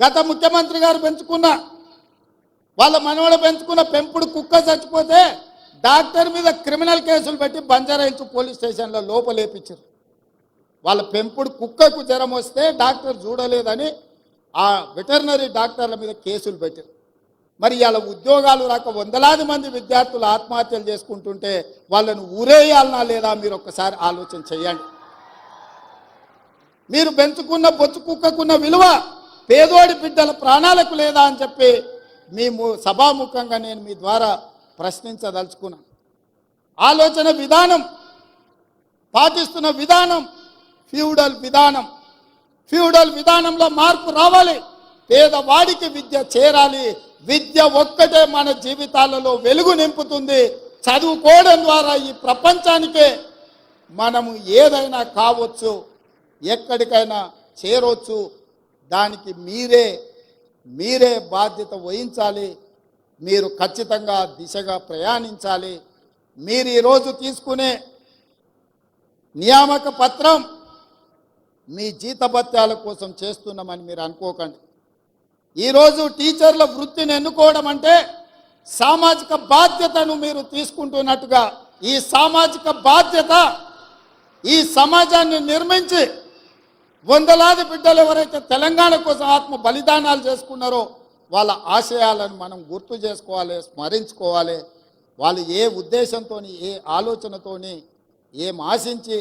గత ముఖ్యమంత్రి గారు పెంచుకున్న వాళ్ళ మనవడ పెంచుకున్న పెంపుడు కుక్క చచ్చిపోతే డాక్టర్ మీద క్రిమినల్ కేసులు పెట్టి బంజారాయించు పోలీస్ స్టేషన్లో లోపలేపించారు వాళ్ళ పెంపుడు కుక్కకు జ్వరం వస్తే డాక్టర్ చూడలేదని ఆ వెటర్నరీ డాక్టర్ల మీద కేసులు పెట్టారు. మరి ఇవాళ ఉద్యోగాలు రాక వందలాది మంది విద్యార్థులు ఆత్మహత్యలు చేసుకుంటుంటే వాళ్ళను ఊరేయాలనా లేదా మీరు ఒక్కసారి ఆలోచన చేయండి. మీరు పెంచుకున్న బొచ్చు కుక్కకున్న విలువ పేదోడి బిడ్డల ప్రాణాలకు లేదా అని చెప్పి మేము సభాముఖంగా నేను మీ ద్వారా ప్రశ్నించదలుచుకున్నాను ఆలోచన విధానం పాటిస్తున్న విధానం ఫ్యూడల్ విధానం. ఫ్యూడల్ విధానంలో మార్పు రావాలి. పేదవాడికి విద్య చేరాలి. విద్య ఒక్కటే మన జీవితాలలో వెలుగు నింపుతుంది. చదువుకోవడం ద్వారా ఈ ప్రపంచానికే మనము ఏదైనా కావచ్చు ఎక్కడికైనా చేరొచ్చు దానికి మీరే మీరే బాధ్యత వహించాలి. మీరు ఖచ్చితంగా దిశగా ప్రయాణించాలి. మీరు ఈరోజు తీసుకునే నియామక పత్రం మీ జీతభత్యాల కోసం చేస్తున్నామని మీరు అనుకోకండి. ఈరోజు టీచర్ల వృత్తిని ఎన్నుకోవడం అంటే సామాజిక బాధ్యతను మీరు తీసుకుంటున్నట్టుగా ఈ సామాజిక బాధ్యత ఈ సమాజాన్ని నిర్మించి వందలాది బిడ్డలు ఎవరైతే తెలంగాణ కోసం ఆత్మ బలిదానాలు చేసుకున్నారో వాళ్ళ ఆశయాలను మనం గుర్తు చేసుకోవాలి స్మరించుకోవాలి. వాళ్ళు ఏ ఉద్దేశంతో ఏ ఆలోచనతోని ఏం ఆశించి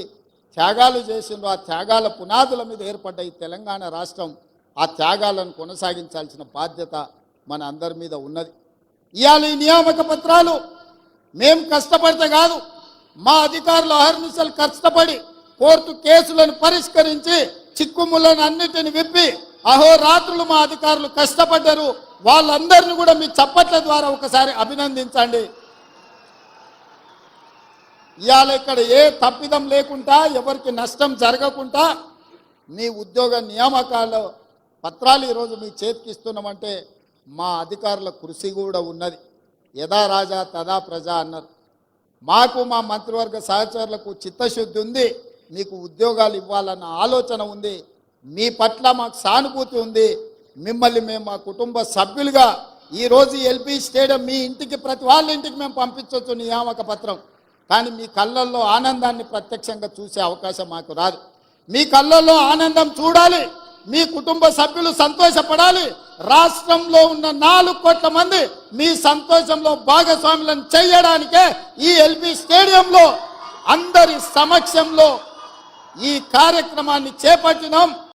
త్యాగాలు చేసిండ్రో ఆ త్యాగాల పునాదుల మీద ఏర్పడ్డ ఈ తెలంగాణ రాష్ట్రం ఆ త్యాగాలను కొనసాగించాల్సిన బాధ్యత మన అందరి మీద ఉన్నది. ఇవాళ ఈ నియామక పత్రాలు మేం కష్టపడితే కాదు మా అధికారులు అహర్నిశలు కష్టపడి కోర్టు కేసులను పరిష్కరించి చిక్కుములను అన్నిటిని విప్పి అహోరాత్రులు మా అధికారులు కష్టపడ్డారు. వాళ్ళందరినీ కూడా మీ చప్పట్ల ద్వారా ఒకసారి అభినందించండి. ఇవాళ ఇక్కడ ఏ తప్పిదం లేకుండా ఎవరికి నష్టం జరగకుండా మీ ఉద్యోగ నియామకాల పత్రాలు ఈరోజు మీ చేతికి ఇస్తున్నామంటే మా అధికారుల కృషి కూడా ఉన్నది. యథా రాజా తదా ప్రజ అన్నారు. మాకు మా మంత్రివర్గ సహచరులకు చిత్తశుద్ధి ఉంది. మీకు ఉద్యోగాలు ఇవ్వాలన్న ఆలోచన ఉంది మీ పట్ల మాకు సానుభూతి ఉంది మిమ్మల్ని మేము మా కుటుంబ సభ్యులుగా ఈరోజు ఎల్పి స్టేడియం మీ ఇంటికి ప్రతి వాళ్ళ ఇంటికి మేము పంపించవచ్చు నియామక పత్రం. కానీ మీ కళ్ళల్లో ఆనందాన్ని ప్రత్యక్షంగా చూసే అవకాశం మాకు రాదు. మీ కళ్ళల్లో ఆనందం చూడాలి మీ కుటుంబ సభ్యులు సంతోషపడాలి. రాష్ట్రంలో ఉన్న నాలుగు కోట్ల మంది మీ సంతోషంలో భాగస్వాములను చేయడానికే ఈ ఎల్పి స్టేడియంలో అందరి సమక్షంలో ఈ కార్యక్రమాన్ని చేపట్టినాం.